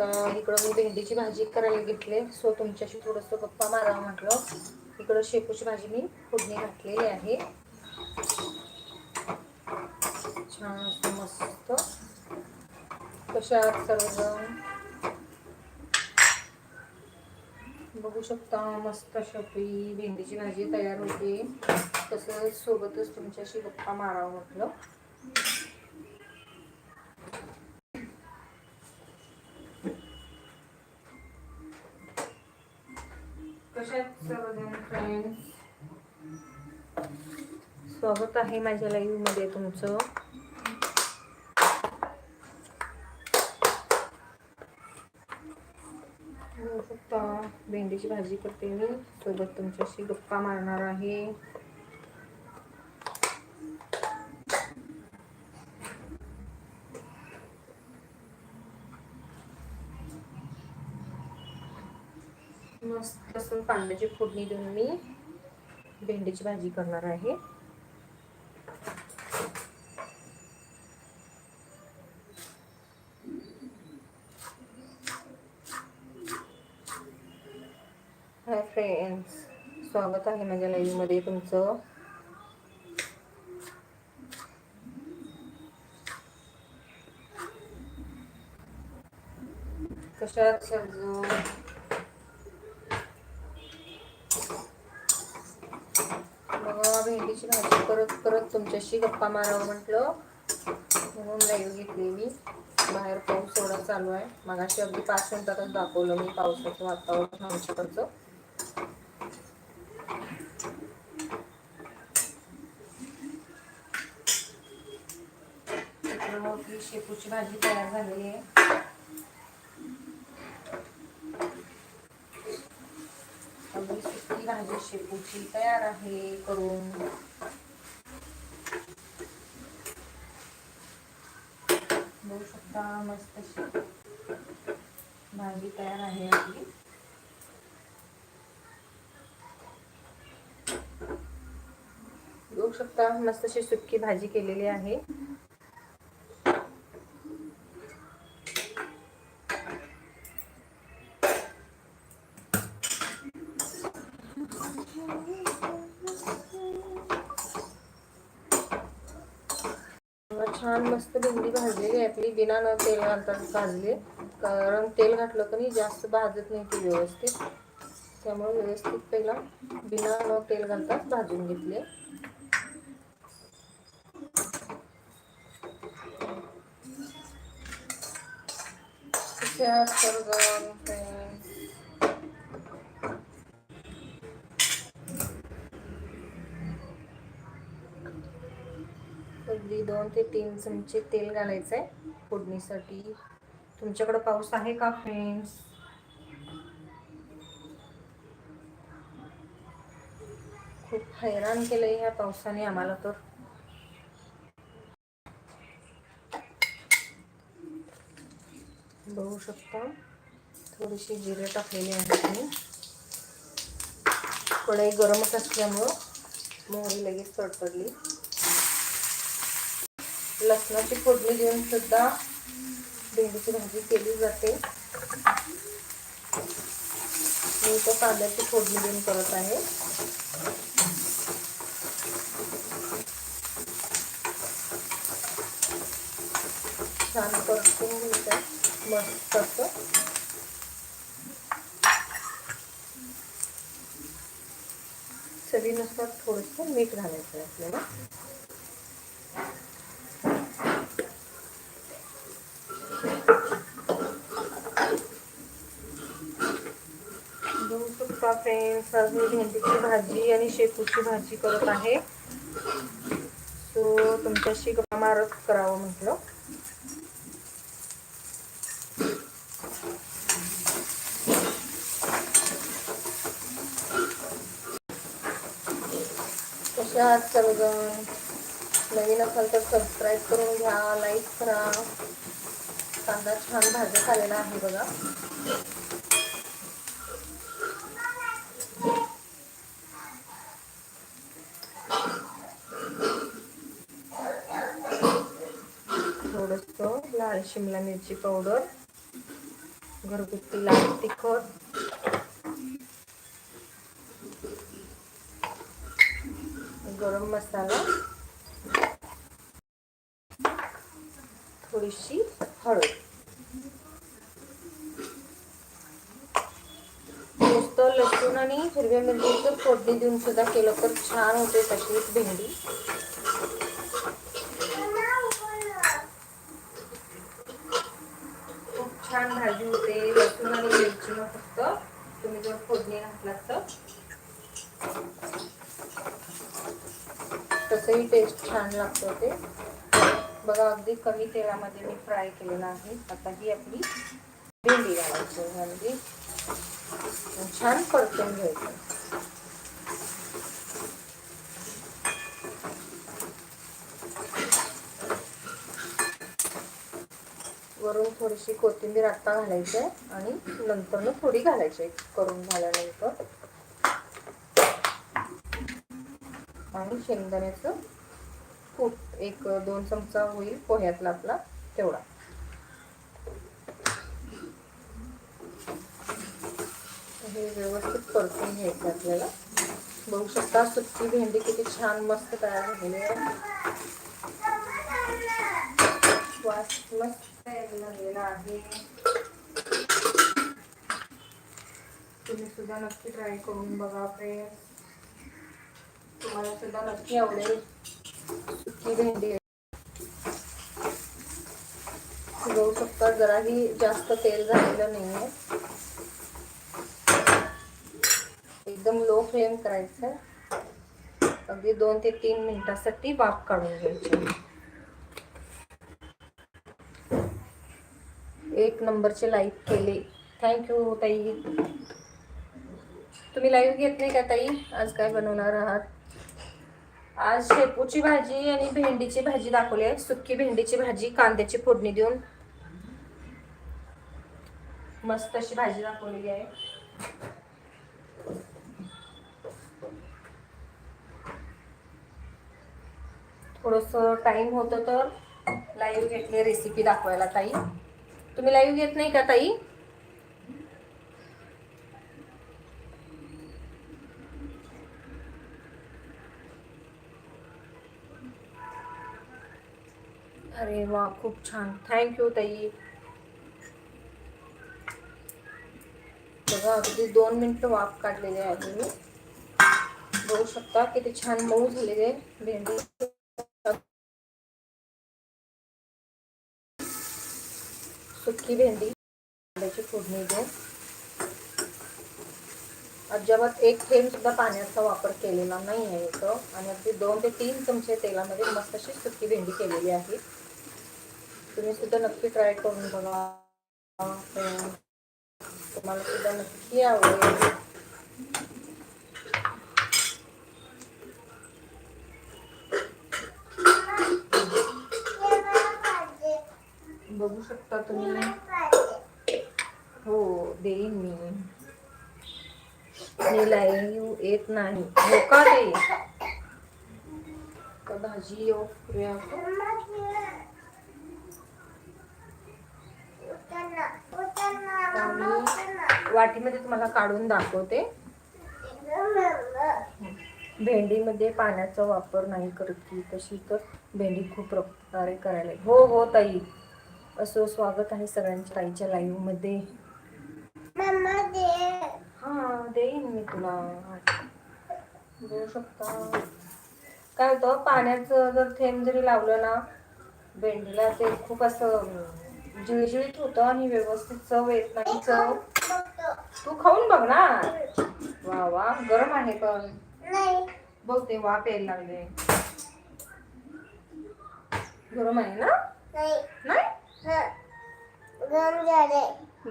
आता इकडं मी भेंडीची भाजी करायला घेतले सो तुमच्याशी थोडंसं गप्पा मारावं म्हटलं. इकडं शेपूची भाजी मी फोडणी घातलेली आहे. छान मस्त. कशा सर्वजण? बघू शकता मस्त शेपी भेंडीची भाजी तयार होते. तसंच सोबतच तुमच्याशी गप्पा मारावं म्हटलं. कशा सर्वजण फ्रेंड्स स्वागत आहे माझ्या लाईव्हमध्ये तुमचं. भेंडीची भाजी करते मी. सोबत तुमच्याशी गप्पा मारणार आहे. मस्त असं कांद्याची फोडणी देऊन मी भेंडीची भाजी करणार आहे. हाय फ्रेंड्स स्वागत आहे माझ्या लाईव्हमध्ये तुमचं. तुमचं कशात सर्व बघा परत परत तुमच्याशी गप्पा मारावं म्हटलं. म्हणून लाईव्ह घेतली मी. बाहेर पाऊस एवढा चालू आहे. मगाशी अगदी पाच मिनिटातच दाखवलं मी पावसाचं वातावरण आमच्याकडचं. मोठी शेपूची भाजी तयार झालेली आहे. अगदी सुकी भाजी शेपूची तयार आहे करून. शकता मस्त अशी. भाजी तयार आहे आपली. बघू शकता मस्त अशी सुकी भाजी केलेली आहे. छान मस्त भेंडी भाजलेली आहे बिना न तेल घालताच भाजले कारण तेल घातलं का नाही जास्त भाजत नाही ती व्यवस्थित. त्यामुळे व्यवस्थित पहिला बिना न तेल घालताच भाजून घेतले. करत अगदी ते तीन चमचे तेल घालायचं आहे फोडणीसाठी. तुमच्याकडं पाऊस आहे का फ्रेंड्स खूप हैराण केलंय ह्या पावसाने आम्हाला तर. बघू शकता थोडीशी जिरे टाकलेली आहे मी. कढई गरमच असल्यामुळं मोहरी लगेच तडतडली. लसणाची फोडणी देऊन सुद्धा भेंडीची भाजी केली जाते. मी तर कांद्याची फोडणी देऊन करत आहे. छान परतून घ्यायचं मस्त असं. चवीनुसार थोडंसं मीठ घालायचं आहे आपल्याला. शकता फ्रेंड्स आज मी भेंडीची भाजी आणि शेपूची भाजी करत आहे. सो तुमच्याशी गप्पा मारत करावं म्हटलं. कशा आहात सर्वजण? नवीन असाल तर सबस्क्राईब करून घ्या लाईक करा. कांदा छान भाजत आलेला आहे बघा थोडस लाल शिमला मिरची पावडर घरगुती लाल तिखट गरम मसाला थोडीशी हळद. नुसतं लसूण आणि हिरव्या मिरचीचं फोडणी देऊन सुद्धा केलं तर छान होते तशीच भेंडी खूप छान भाजी होते लसूण आणि मिरचीनं फक्त तुम्ही जर फोडणी घातलात तर तसंही टेस्ट छान लागतो ते. बघा अगदी कमी तेलामध्ये मी फ्राय केलेला आहे. आता ही आपली भेंडी घालायची म्हणजे छान परतून घ्यायचं. वरून थोडीशी कोथिंबीर आत्ता घालायची आहे आणि नंतर थोडी घालायची आहे करून झाल्यानंतर. आणि शेंगदाण्याचं खूप एक दोन चमचा होईल पोह्यातला आपला तेवढा. हे व्यवस्थित परतून घ्यायचं आपल्याला. बघू शकता सुट्टी भेंडी किती छान मस्त तयार झालेली आहे. वास मस्त लागलेला आहे. तुम्ही सुद्धा नक्की ट्राय करून बघा फ्रेंड्स तुम्हाला सुद्धा नक्की आवडेल. सुकी भेंडी बघू शकता जराही जास्त तेल झालेलं नाहीये. एकदम लो फ्लेम करायचं. अगदी दोन ते तीन मिनिटासाठी वाफ काढून घ्यायची. एक नंबरचे लाईक केले. थँक्यू ताई. तुम्ही लाईव्ह घेत नाही का ताई? आज काय बनवणार आहात? आज शेपूची भाजी आणि भेंडीची भाजी दाखवली आहे. सुकी भेंडीची भाजी कांद्याची फोडणी देऊन. मस्त अशी भाजी दाखवलेली आहे. थोडस टाइम होतं तर लाईव्ह घेतली रेसिपी दाखवायला ताई. तुम्ही लाईव्ह घेत नाही का ताई? अरे वा खूप छान थँक्यू ताई। बघा अगदी दोन मिनिटं वाफ काढलेले आहे मी बघू शकता किती छान मऊ झालेले भेंडी सुकी भेंडी। कांद्याची फोडणी देऊन अजिबात एक थेंब सुद्धा पाण्याचा वापर केलेला नाही आहे इथं आणि अगदी दोन ते तीन चमचे तेलामध्ये मस्त अशी सुकी भेंडी केलेली आहे. तुम्ही सुद्धा नक्की ट्राय करून बघा. तुम्हाला सुद्धा नक्की आवडेल. बघू शकता तुम्ही. हो देईन मी. मी लाईव्ह येत नाही. हो का ते? तर भाजी येऊ? करूया वाटीमध्ये तुम्हाला काढून दाखवते. भेंडीमध्ये पाण्याचा वापर नाही करत की तशी तर भेंडी खूप प्रकारे करायला हो हो ताई. असो स्वागत आहे सगळ्यांच्या ताईच्या लाईव्हमध्ये हा देईन मी तुला. देऊ शकता. काय होतं पाण्याचं जर थेंब जरी लावलं ना भेंडीला ते खूप असं अं, होतं आणि व्यवस्थित चव येत नाही चव. तू खाऊन बघ ना. वा वा गरम आहे पण. बघ ते वाफ यायला लागले. गरम आहे ना? नाही?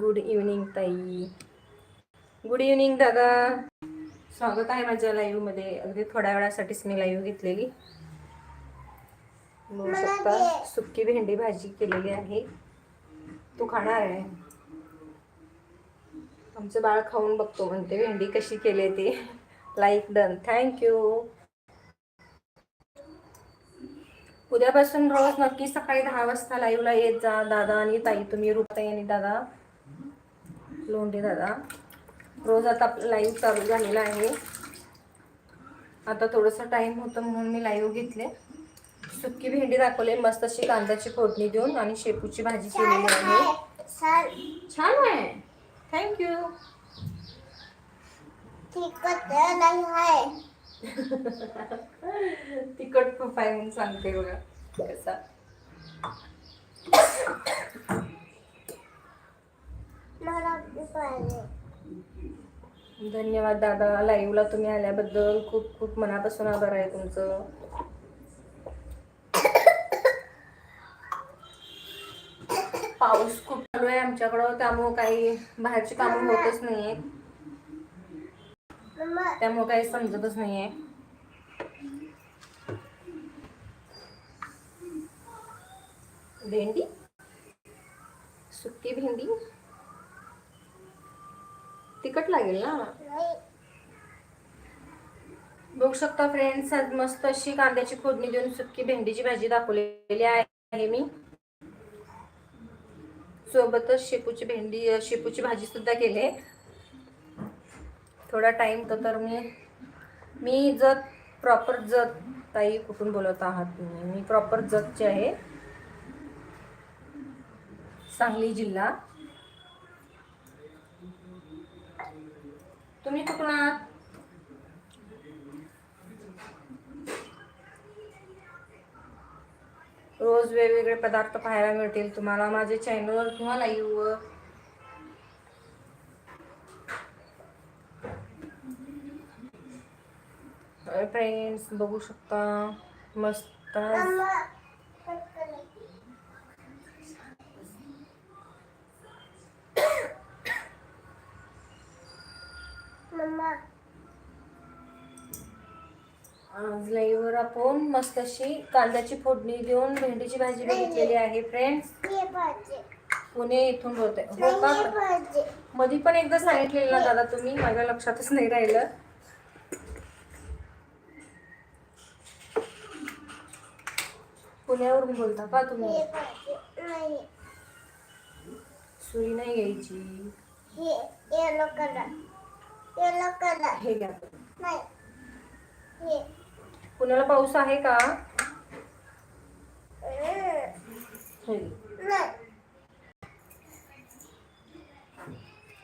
गुड इव्हनिंग ताई. गुड इव्हनिंग दादा. स्वागत आहे माझ्या लाईव्हमध्ये. अगदी थोड्या वेळासाठीच मी लाईव्ह घेतलेली. बघू शकता सुकी भेंडी भाजी केलेली आहे. तू खाणार आहे. आमचं बाळ खाऊन बघतो म्हणते भेंडी कशी केली ती. लाईक डन थँक्यू उद्यापासून रोज नक्की सकाळी दहा वाजता लाईव्हला येत जा. दादा आणि ताई तुम्ही रुपताई आणि दादा लोंढे दादा. रोज आता लाईव्ह चालू झालेला आहे. आता थोडंसं टाईम होतं म्हणून मी लाईव्ह घेतले. सुक्की भेंडी दाखवले मस्त अशी कांद्याची फोडणी देऊन आणि शेपूची भाजी केलेली आहे. छान छान आहे. थँक्यू तिखट आहे. म्हणून सांगते बघा कसा. धन्यवाद दादा. लाईव्हला तुम्ही आल्याबद्दल खूप खूप मनापासून आभार आहे तुमचं. पाऊस खूप चालू आहे आमच्याकडं त्यामुळं काही बाहेरची कामं होतच नाहीये. त्यामुळं काही समजतच नाहीये. भेंडी? सुकी भेंडी? तिखट लागेल ना? बघू शकता फ्रेंड्स आज मस्त अशी कांद्याची फोडणी देऊन सुकी भेंडीची भाजी दाखवलेली आहे मी. सोबतच शेपूची भेंडी शेपूची भाजी सुद्धा केली. थोडा टाइम होता तर मी मी जत प्रॉपर जत ताई कुठून बोलत आहात तुम्ही? मी प्रॉपर जतचे आहे. सांगली जिल्हा. तुम्ही कुठून आहात? रोज वेगवेगळे पदार्थ पाहायला मिळतील. तुम्हाला माझे चॅनलवर किंवा लाईव्हवर फ्रेंड्स बघू शकता. मस्त. आपण मस्त अशी कांद्याची फोडणी देऊन भेंडीची भाजी बघितलेली आहे फ्रेंड्स हे पुणे इथून बोलते. हो का? मधी पण एकदा सांगितलेलं ना दादा तुम्ही माझ्या लक्षातच नाही राहिलं. पुण्यावरून बोलता का तुम्ही? पाहिजे नाही. घ्यायची. येलो कलर येलो कलर हे घ्या कुणाला पुण्याला पाऊस आहे का?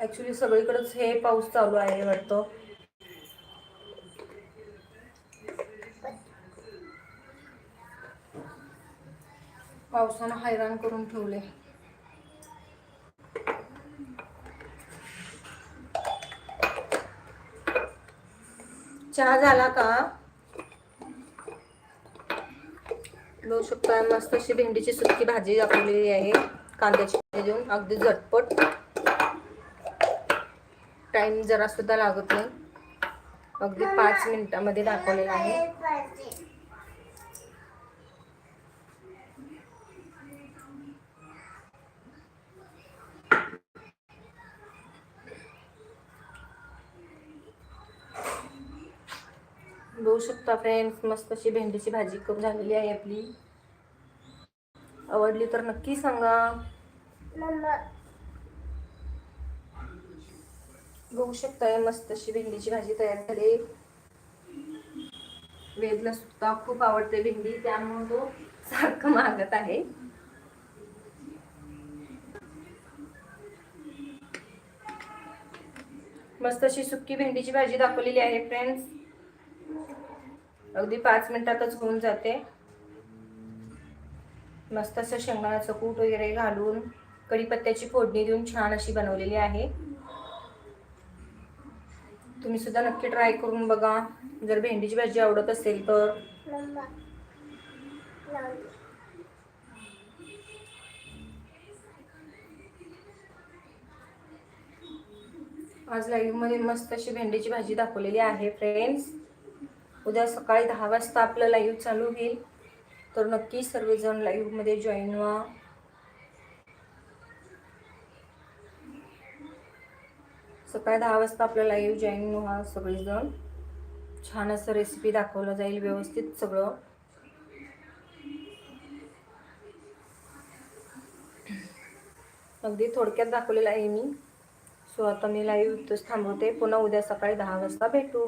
ऍक्च्युली सगळीकडेच हे पाऊस चालू आहे वाटतं. पावसानं हैराण करून ठेवले. चहा झाला का? बघू शकता मस्त अशी भेंडीची सुकी भाजी दाखवलेली आहे. कांद्याची भाजी देऊन अगदी झटपट. टाइम जरा सुद्धा लागत नाही. अगदी पाच मिनिटामध्ये दाखवलेला आहे हे पाहिजे बघू शकता फ्रेंड्स मस्त अशी भेंडीची भाजी करून झालेली आहे आपली. आवडली तर नक्की सांगा. बघू शकताय मस्त अशी भेंडीची भाजी तयार झाली वेदला सुद्धा खूप आवडते भेंडी त्यामुळे तो सारखं मागत आहे. मस्त अशी सुक्की भेंडीची भाजी दाखवलेली आहे फ्रेंड्स अगदी पाच मिनिटातच होऊन जाते. मस्त असं शेंगदाण्याचं कूट वगैरे घालून कढीपत्त्याची फोडणी देऊन छान अशी बनवलेली आहे. तुम्ही सुद्धा नक्की ट्राय करून बघा. जर भेंडीची भाजी आवडत असेल तर. आज लाईव्हमध्ये मस्त अशी भेंडीची भाजी दाखवलेली आहे फ्रेंड्स उद्या सकाळी दहा वाजता आपलं लाईव्ह चालू होईल. तर नक्की सर्वजण लाईव्हमध्ये जॉईन व्हा. सकाळी दहा वाजता आपलं लाईव्ह जॉईन व्हा सगळेजण छान असं रेसिपी दाखवलं जाईल व्यवस्थित सगळं. अगदी थोडक्यात दाखवलेलं आहे मी. सो आता मी लाईव्ह इथंच थांबवते. पुन्हा उद्या सकाळी दहा वाजता भेटू.